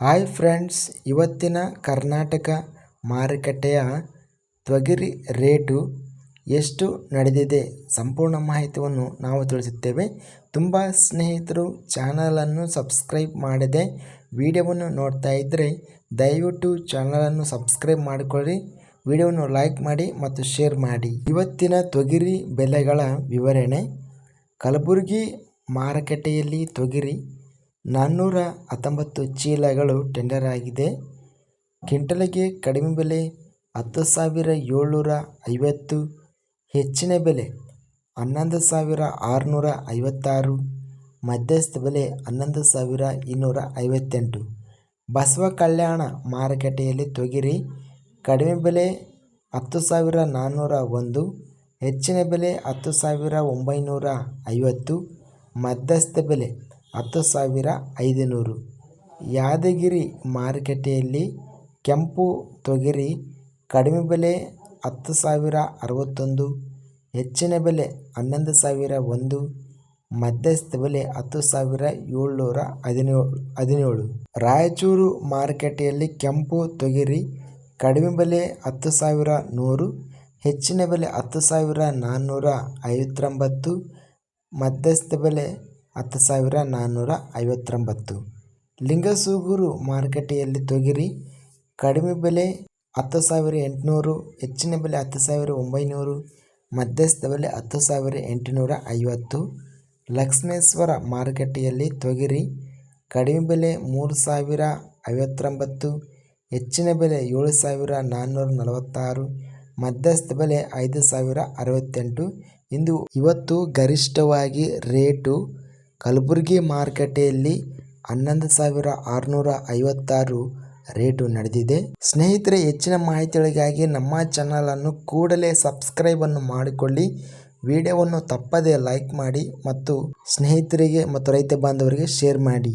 Hi friends, ಇವತ್ತಿನ ಕರ್ನಾಟಕ ಮಾರುಕಟ್ಟೆಯ ತೊಗರಿ ರೇಟು ಎಷ್ಟು ನಡೆದಿದೆ ಸಂಪೂರ್ಣ ಮಾಹಿತಿಯನ್ನು ನಾವು ತಿಳಿಸುತ್ತೇವೆ. ತುಂಬ ಸ್ನೇಹಿತರು, ಚಾನಲನ್ನು ಸಬ್ಸ್ಕ್ರೈಬ್ ಮಾಡದೆ ವಿಡಿಯೋವನ್ನು ನೋಡ್ತಾ ಇದ್ದರೆ ದಯವಿಟ್ಟು ಚಾನಲನ್ನು ಸಬ್ಸ್ಕ್ರೈಬ್ ಮಾಡಿಕೊಳ್ಳಿ, ವಿಡಿಯೋವನ್ನು ಲೈಕ್ ಮಾಡಿ ಮತ್ತು ಶೇರ್ ಮಾಡಿ. ಇವತ್ತಿನ ತೊಗರಿ ಬೆಲೆಗಳ ವಿವರಣೆ. ಕಲಬುರಗಿ ಮಾರುಕಟ್ಟೆಯಲ್ಲಿ ತೊಗರಿ ನಾನ್ನೂರ ಹತ್ತೊಂಬತ್ತು ಚೀಲಗಳು ಟೆಂಡರ್ ಆಗಿದೆ. ಕ್ವಿಂಟಲಿಗೆ ಕಡಿಮೆ ಬೆಲೆ ಹತ್ತು ಸಾವಿರ ಏಳ್ನೂರ ಐವತ್ತು ಹೆಚ್ಚಿನ ಬೆಲೆ ಹನ್ನೊಂದು ಸಾವಿರ ಆರುನೂರ ಐವತ್ತಾರು ಮಧ್ಯಸ್ಥ ಬೆಲೆ ಹನ್ನೊಂದು ಸಾವಿರ ಇನ್ನೂರ ಐವತ್ತೆಂಟು ಬಸವ ಕಲ್ಯಾಣ ಮಾರುಕಟ್ಟೆಯಲ್ಲಿ ತೊಗರಿ ಕಡಿಮೆ ಬೆಲೆ ಹತ್ತು ಸಾವಿರ ನಾನ್ನೂರ ಒಂದು ಹೆಚ್ಚಿನ ಬೆಲೆ ಹತ್ತು ಸಾವಿರ ಒಂಬೈನೂರ ಐವತ್ತು ಮಧ್ಯಸ್ಥ ಬೆಲೆ ಹತ್ತು ಸಾವಿರ ಐದುನೂರು. ಯಾದಗಿರಿ ಮಾರುಕಟ್ಟೆಯಲ್ಲಿ ಕೆಂಪು ತೊಗರಿ ಕಡಿಮೆ ಬೆಲೆ ಹತ್ತು ಸಾವಿರ ಅರವತ್ತೊಂದು, ಹೆಚ್ಚಿನ ಬೆಲೆ ಹನ್ನೊಂದು ಸಾವಿರ ಒಂದು, ಮಧ್ಯಸ್ಥ ಬೆಲೆ ಹತ್ತು ಸಾವಿರ ಏಳ್ನೂರ ಹದಿನೇಳು ಹದಿನೇಳು. ರಾಯಚೂರು ಮಾರುಕಟ್ಟೆಯಲ್ಲಿ ಕೆಂಪು ತೊಗರಿ ಕಡಿಮೆ ಬೆಲೆ ಹತ್ತು ಸಾವಿರ ನೂರು, ಹೆಚ್ಚಿನ ಬೆಲೆ ಹತ್ತು ಸಾವಿರ ನಾನ್ನೂರ ಐವತ್ತೊಂಬತ್ತು, ಮಧ್ಯಸ್ಥ ಬೆಲೆ ಹತ್ತು ಸಾವಿರ ನಾನ್ನೂರ ಐವತ್ತೊಂಬತ್ತು ಲಿಂಗಸೂಗೂರು ಮಾರುಕಟ್ಟೆಯಲ್ಲಿ ತೊಗರಿ, ಕಡಿಮೆ ಬೆಲೆ ಹತ್ತು ಸಾವಿರ ಎಂಟುನೂರು ಹೆಚ್ಚಿನ ಬೆಲೆ ಹತ್ತು ಸಾವಿರ ಒಂಬೈನೂರು ಮಧ್ಯಸ್ಥ ಬೆಲೆ ಹತ್ತು ಸಾವಿರ ಎಂಟುನೂರ ಐವತ್ತು ಲಕ್ಷ್ಮೇಶ್ವರ ಮಾರುಕಟ್ಟೆಯಲ್ಲಿ ತೊಗರಿ, ಕಡಿಮೆ ಬೆಲೆ ಮೂರು ಸಾವಿರ ಐವತ್ತೊಂಬತ್ತು ಹೆಚ್ಚಿನ ಬೆಲೆ ಏಳು ಸಾವಿರ ನಾನ್ನೂರ ನಲವತ್ತಾರು ಮಧ್ಯಸ್ಥ ಬೆಲೆ ಐದು ಸಾವಿರ ಅರವತ್ತೆಂಟು ಇಂದು ಇವತ್ತು ಗರಿಷ್ಠವಾಗಿ ರೇಟು ಕಲಬುರಗಿ ಮಾರುಕಟ್ಟೆಯಲ್ಲಿ ಹನ್ನೊಂದು ಸಾವಿರ ಆರುನೂರ ಐವತ್ತಾರು ರೇಟು ನಡೆದಿದೆ. ಸ್ನೇಹಿತರೆ, ಹೆಚ್ಚಿನ ಮಾಹಿತಿಗಳಿಗಾಗಿ ನಮ್ಮ ಚಾನಲನ್ನು ಕೂಡಲೇ ಸಬ್ಸ್ಕ್ರೈಬನ್ನು ಮಾಡಿಕೊಳ್ಳಿ. ವಿಡಿಯೋವನ್ನು ತಪ್ಪದೇ ಲೈಕ್ ಮಾಡಿ ಮತ್ತು ಸ್ನೇಹಿತರಿಗೆ ಮತ್ತು ರೈತ ಬಾಂಧವರಿಗೆ ಶೇರ್ ಮಾಡಿ.